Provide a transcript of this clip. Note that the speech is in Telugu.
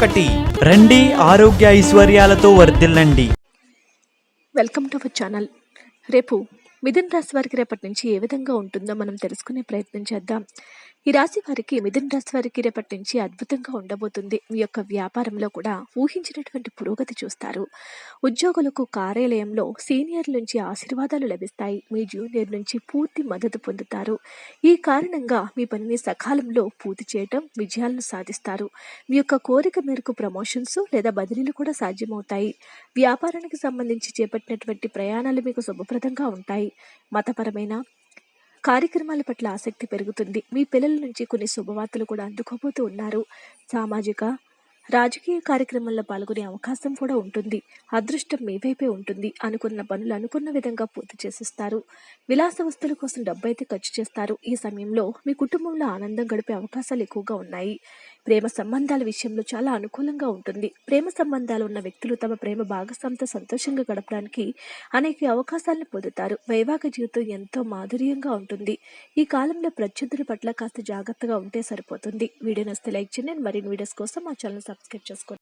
ఒకటి. రండి ఆరోగ్య ఐశ్వర్యాలతో వర్ధిల్లండి. Welcome to our channel. రేపు మిథున్ రాశి వారికి రేపటి నుంచి ఏ విధంగా ఉంటుందో మనం తెలుసుకునే ప్రయత్నం చేద్దాం. ఈ రాశి వారికి మిథున్ రాశి వారికి రేపటి నుంచి అద్భుతంగా ఉండబోతుంది. మీ యొక్క వ్యాపారంలో కూడా ఊహించినటువంటి పురోగతి చూస్తారు. ఉద్యోగులకు కార్యాలయంలో సీనియర్ నుంచి ఆశీర్వాదాలు లభిస్తాయి. మీ జూనియర్ నుంచి పూర్తి మద్దతు పొందుతారు. ఈ కారణంగా మీ పనిని సకాలంలో పూర్తి చేయటం విజయాలను సాధిస్తారు. మీ యొక్క కోరిక మేరకు ప్రమోషన్స్ లేదా బదిలీలు కూడా సాధ్యమవుతాయి. వ్యాపారానికి సంబంధించి చేపట్టినటువంటి ప్రయాణాలు మీకు శుభప్రదంగా ఉంటాయి. మతపరమైన కార్యక్రమాల పట్ల ఆసక్తి పెరుగుతుంది. మీ పిల్లల నుంచి కొన్ని శుభవార్తలు కూడా అందుకోబోతూ ఉన్నారు. సామాజిక రాజకీయ కార్యక్రమాల్లో పాల్గొనే అవకాశం కూడా ఉంటుంది. అదృష్టం మీ వైపే ఉంటుంది అనుకున్న పనులు అనుకున్న విధంగా పూర్తి చేసిస్తారు. విలాస వస్తువుల కోసం డబ్బు అయితే ఖర్చు చేస్తారు. ఈ సమయంలో మీ కుటుంబంలో ఆనందం గడిపే అవకాశాలు ఎక్కువగా ఉన్నాయి. ప్రేమ సంబంధాల విషయంలో చాలా అనుకూలంగా ఉంటుంది. ప్రేమ సంబంధాలు ఉన్న వ్యక్తులు తమ ప్రేమ భాగస్వామితో సంతోషంగా గడపడానికి అనేక అవకాశాలను పొందుతారు. వైవాహిక జీవితం ఎంతో మాధుర్యంగా ఉంటుంది. ఈ కాలంలో ప్రత్యర్థుల పట్ల కాస్త జాగ్రత్తగా ఉంటే సరిపోతుంది. వీడియో నస్తే లైక్ చేయండి. మరిన్ని వీడియోస్ కోసం మా ఛానల్ subscriptions